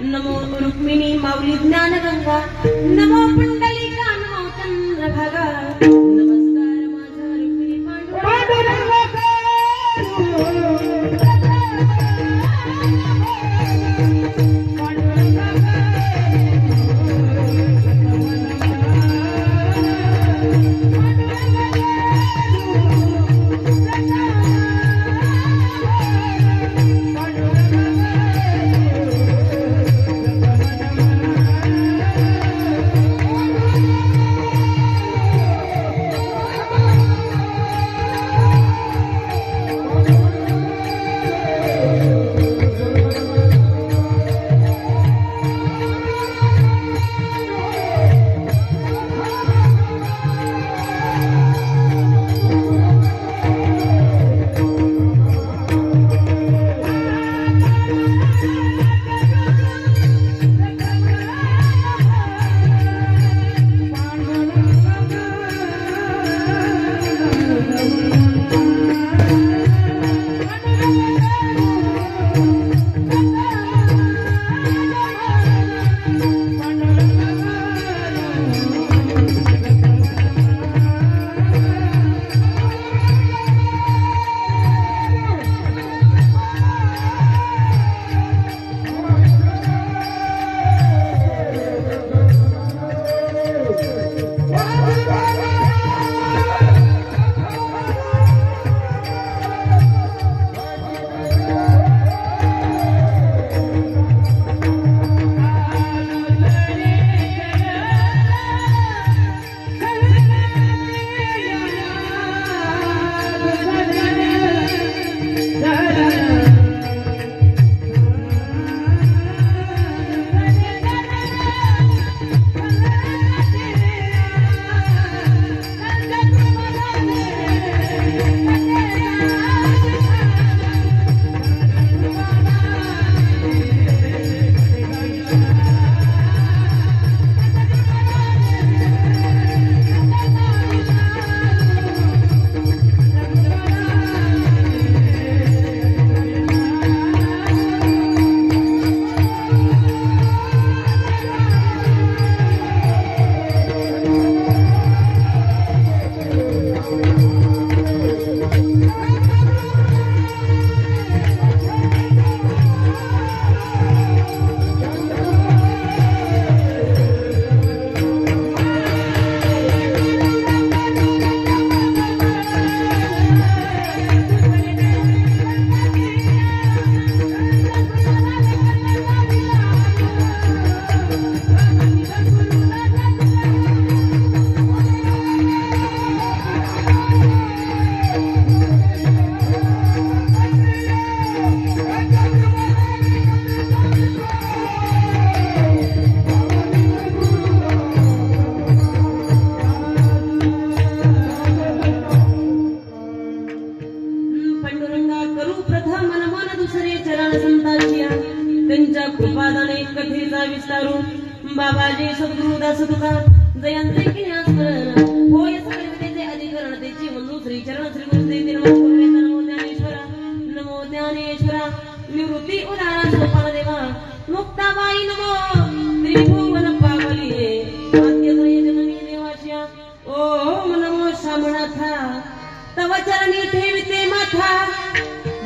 नमो रुक्मिणी माऊली ज्ञानगंगा नमो पुंडलिका नमो चंद्रभागा विस्तारू बाबाजी सद्गुरु दास तुका जयंते किन्या स्मरण होय सकळतेचे अधिकरण चरण श्री नमो ज्ञानेश्वरा, नमो उदारा सोपान देवा. नमो, त्रिभुवन पावली जननी नमो तव चरणी माथा.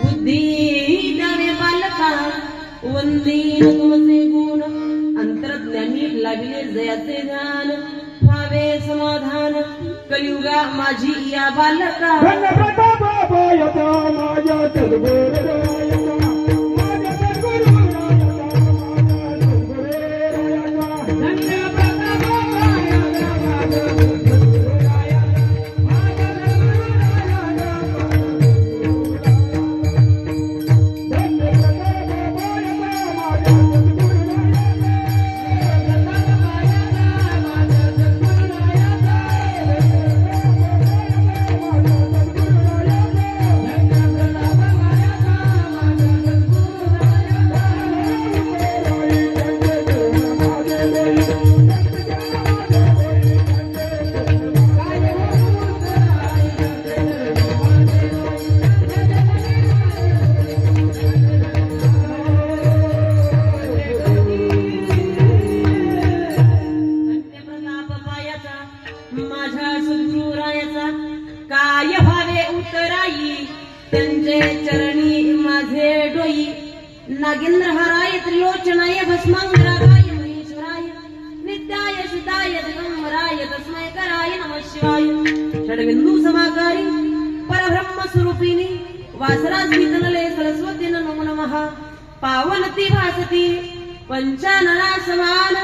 बुद्धी बालका. गुण अंतरज्ञानी लाविले जयाचे ज्ञान. व्हावे समाधान. कलियुगा माझी या बालका. माझ्या सद्गुरायाचा काय भावे उतराई त्यांचे चरणी माझे डोई. नागेंद्र हराय त्रिलोचनाय महेश्वराय नित्याय दिगंबराय तस्मय कराय नम शिवाय. षडबिंदू समाकारी परब्रह्म स्वरूपिणी वासराज सरस्वती नमो नमः. पावनती भासती पंचानना समान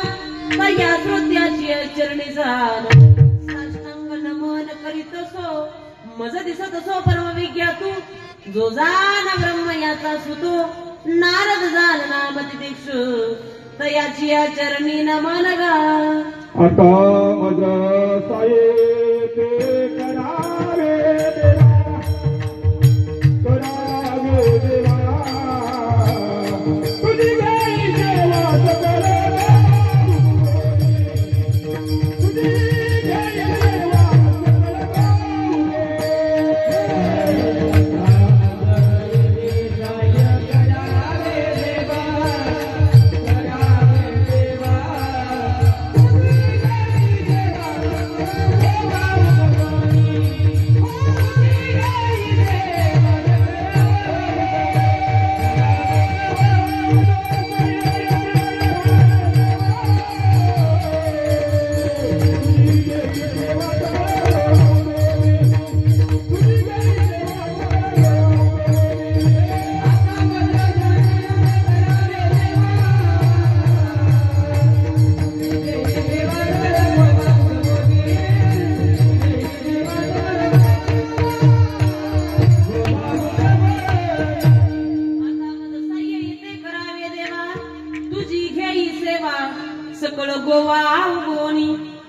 तया श्रोत्याची चरणी सहान मज दिसत असो परम विज्ञातू जो जाण ब्रह्म याचा सुतो नारद जाल नाम दीक्षु तयाची या चरणी नमन गा आता मज साये.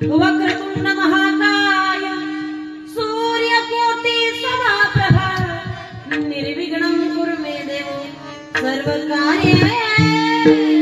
वक्रतुंड महाकाय सूर्य कोटी समाप्रभा निर्विघ्नं कुरु मे देव सर्व कार्य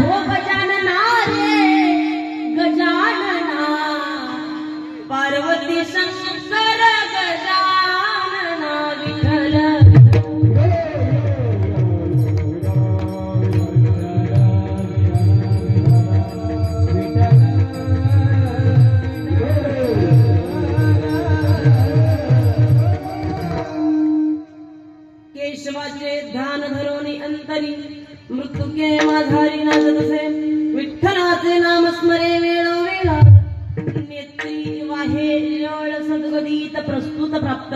뭐 보험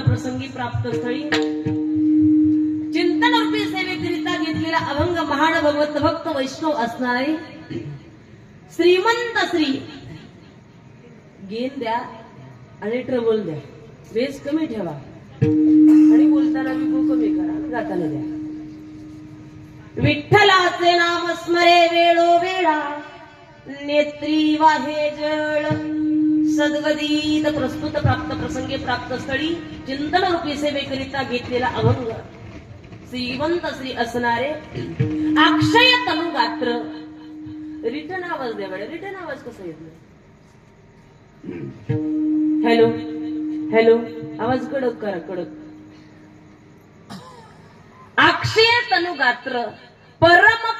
प्रसंगी प्राप्त स्थळी चिंतन रूपी सेवेकरिता घेतलेला अभंग महाड भगवत भक्त वैष्णव असणारे श्रीमंत श्री गेन द्या आणि ट्रबल द्या. बेस कमी ठेवा. आणि बोलताना विभू कमी करा. आणि गाताना द्या. विठ्ठलाचे नाम स्मरे वेळोवेळा नेत्री वाहे जळ. सद्गदित प्रस्तुत प्राप्त प्रसंगी प्राप्त स्थळी चिंतन रूपी सेवेकरिता घेतलेला अभंग श्रीवंत श्री असणारे अक्षय तनु गात्र. रिटर्न आवाज द्या रिटर्न आवाज कसा येत हॅलो. हॅलो. आवाज कडक करा कडक. अक्षय तनु गात्र.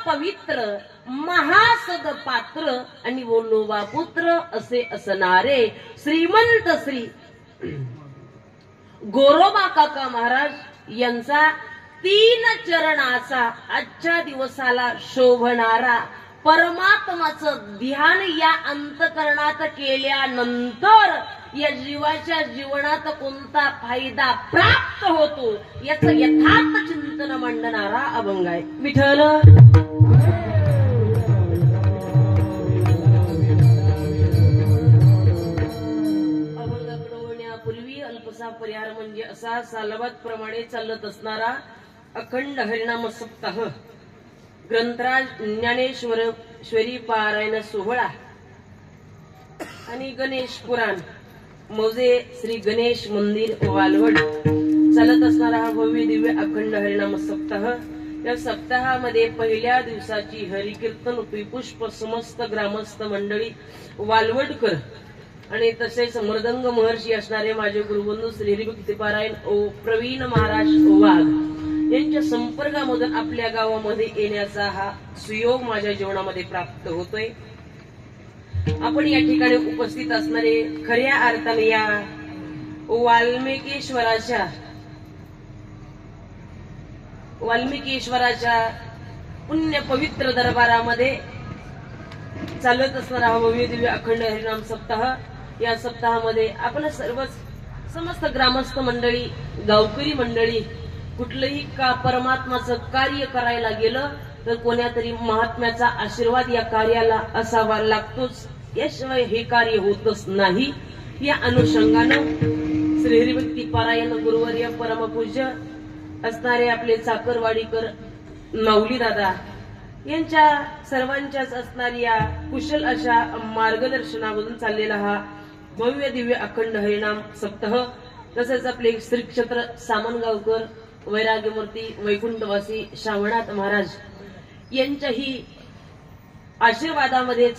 पवित्र महासद पात्र आणि वोलोबा पुत्र असे असणारे श्रीमंत श्री गोरोबा काका महाराज यांचा तीन चरणाचा आजच्या दिवसाला शोभणारा परमात्माचं ध्यान या अंतकरणात केल्यानंतर या जीवाच्या जीवनात कोणता फायदा प्राप्त होतो याच यथार्थ चिंतन मांडणारा अभंग आहे. विठ्ठल वळण्यापूर्वी परिहार म्हणजे असा सालबाद प्रमाणे चालत असणारा अखंड हरिणाम सप्ताह ग्रंथराज ज्ञानेश्वर श्वरी पारायण सोहळा. आणि गणेश पुराण. मौजे श्री गणेश मंदिर वालवड. चालत असणारा हा भव्य दिव्य अखंड हरिणाम सप्ताह या सप्ताहामध्ये पहिल्या दिवसाची हरिकीर्तन पुष्प समस्त ग्रामस्थ मंडळी वालवडकर आणि तसेच मृदंग महर्षी असणारे माझे गुरुबंधू श्री हरिभक्तीपारायण ओ प्रवीण महाराज वाघ यांच्या संपर्कामधून आपल्या गावामध्ये येण्याचा हा सुयोग माझ्या जीवनामध्ये प्राप्त होतोय. आपण या ठिकाणी उपस्थित असणारे खऱ्या अर्थाने या वाल्मिकेश्वराच्या वाल्मिकेश्वराच्या पुण्य पवित्र दरबारामध्ये चालत असणारा हा भव्य दिव्य अखंड हरिनाम सप्ताह या सप्ताहामध्ये आपण सर्वच समस्त ग्रामस्थ मंडळी गावकरी मंडळी कुठलंही का परमात्माचं कार्य करायला गेलं तर कोण्या तरी महात्म्याचा आशीर्वाद या कार्याला असावा लागतोच. याशिवाय हे कार्य होतच नाही. या अनुषंगानं श्री हरिभक्ती पारायण गुरुवर्य परमपूज्य असणारे आपले चाकरवाडीकर माऊली दादा यांच्या सर्वांच्याच असणाऱ्या कुशल अशा मार्गदर्शनामधून चाललेला हा भव्य दिव्य अखंड हरिनाम सप्ताह तसेच आपले श्री क्षेत्र सामनगावकर वैराग्यमूर्ती वैकुंठवासी श्रावणाथ महाराज यांच्याही आशीर्वादामध्ये